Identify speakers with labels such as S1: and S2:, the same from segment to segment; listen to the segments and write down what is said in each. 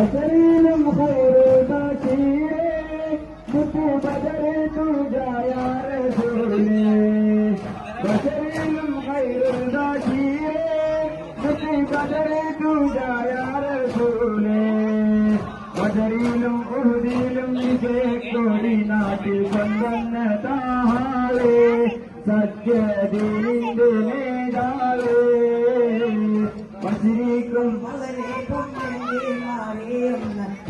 S1: बदरीन खैर बकीरे मुझे बदरे तू जाया रे सुने बदरीन खैर बकीरे मुझे बदरे तू जाया रे सुने बदरीन उहदीन मुझे कोड़ी नाटी बंधन ताहारे सत्य दीन दिने डाले। बसरी कुम
S2: मगरे कुम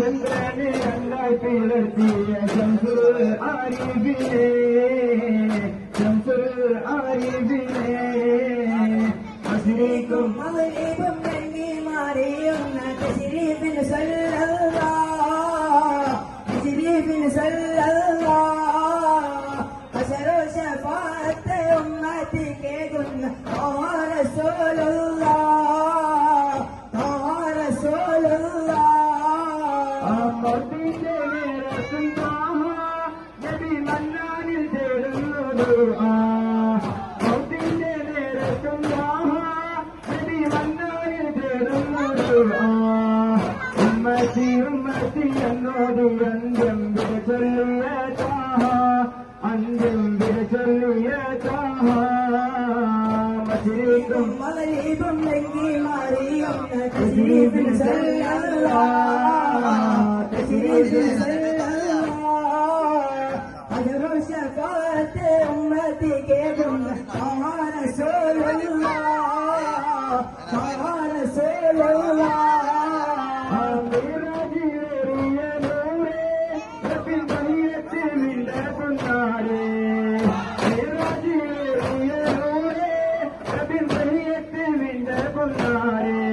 S1: சந்திரனே அல்லாய் பிறத்திய சம்புரு அறிவிலே சம்புரு அறிவிலே அஸ்ரீக்கும்
S2: மலையேபம்
S1: ഉമ്മത്തി ഉമ്മത്തി എന്നോട് അന്ത്യം വിട ചൊല്ലിയ താഹ അന്ത്യം വിട ചൊല്ലിയ താഹ മസിരിക്കും
S2: മകരീബും ലംഘി മാറിയുന്ന തസ്ലീമിന് സല്ലല്ലാ
S1: തസ്ലീമിന്
S2: സല്ലല്ലാ അജറു ശഫാഅത്തെ ഉമ്മത്തിനെ കുന്ന താഹ റസൂലുള്ളാ
S1: Hare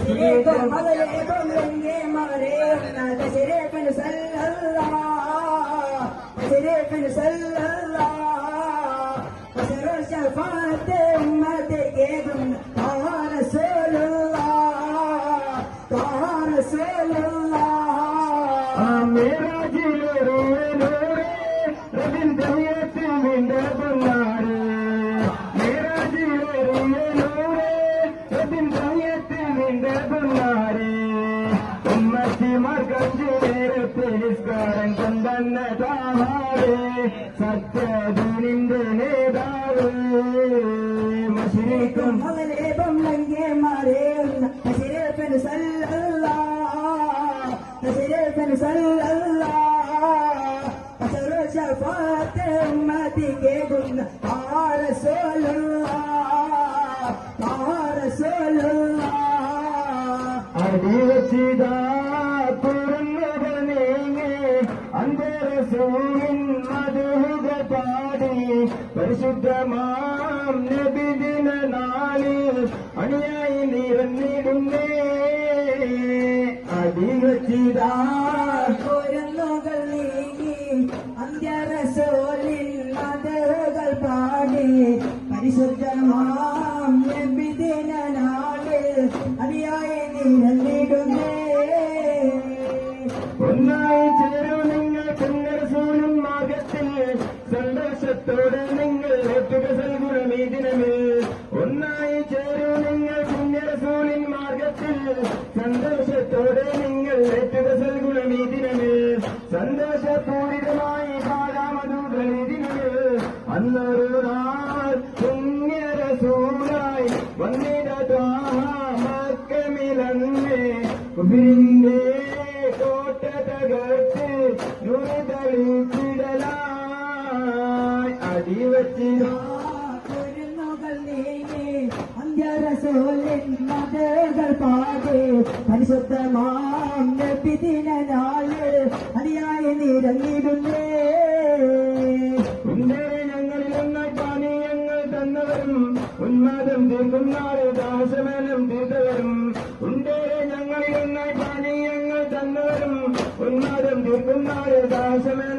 S1: ¡Suscríbete al
S2: canal!
S1: வந்த தாவாவே சத்தது நின்ற நேதாவே மசிரிக்கும்
S2: மகலேபம் நங்கே மாறே தசிரேபன் சல்லல்லா. தசிரேபன் சல்லல்லா. அசரு ஷஃபாத் உம்மதி கேகும். ஆ ரசூலுல்லா ஆ ரசூலுல்லா
S1: புரம் അന്തരസൂവിൻ മധുക പാടി പരിശുദ്ധമാം നബിദിന നാളിൽ അണിയായി നിരന്നിടുന്നേ അടിവച്ചിതാ
S2: കുരങ്ങുകൾ നീങ്ങി അന്ത്യറസോലിൽ മതകൾ പാടി പരിശുദ്ധമാം വിശുദ്ധമാണ് പിതിനാൾ അടിയായി നിരങ്ങിടുന്നേ
S1: ഞങ്ങളിലെന്ന പാനീയങ്ങൾ തന്നവരും ഉന്മാദം തീർക്കുന്നാൾ ദാസമേലം തീർത്തവരും. ഉണ്ടേറെ ഞങ്ങളിലെന്ന പാനീയങ്ങൾ തന്നവരും ഉന്മാദം തീർക്കുന്നാൾ ദാസമേലം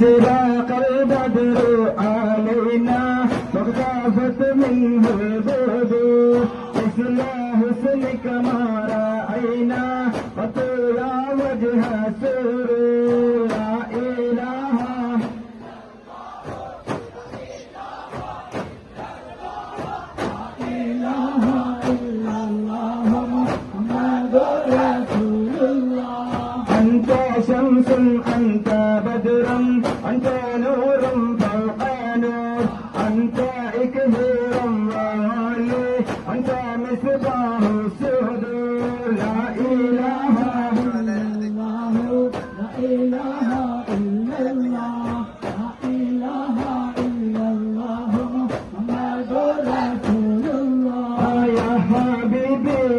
S1: سرا قلب بدر علينا مغضافت منه الغدو حسنا حسنك ما رأينا نور فوق نور أنت إكبير وعلي أنت مصباح صدور لا إله
S3: إلا الله. لا إله إلا الله. لا إله إلا الله. محمد رسول الله.
S1: يا حبيبي.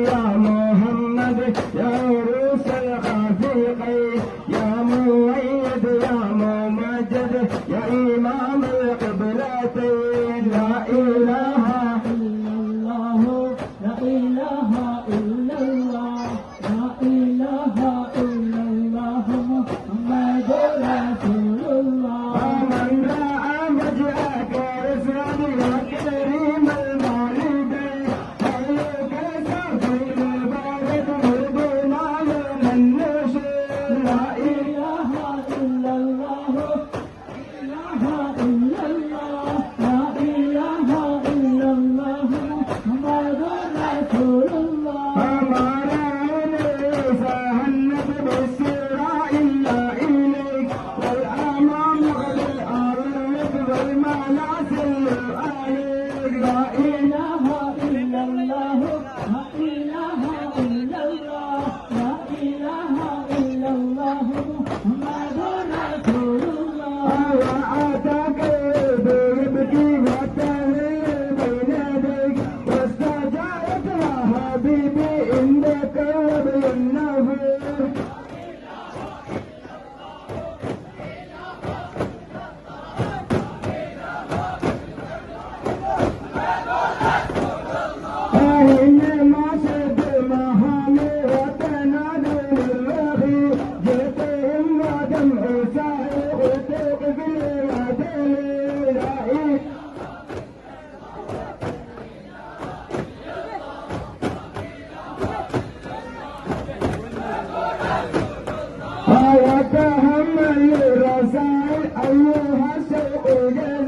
S1: Buddha.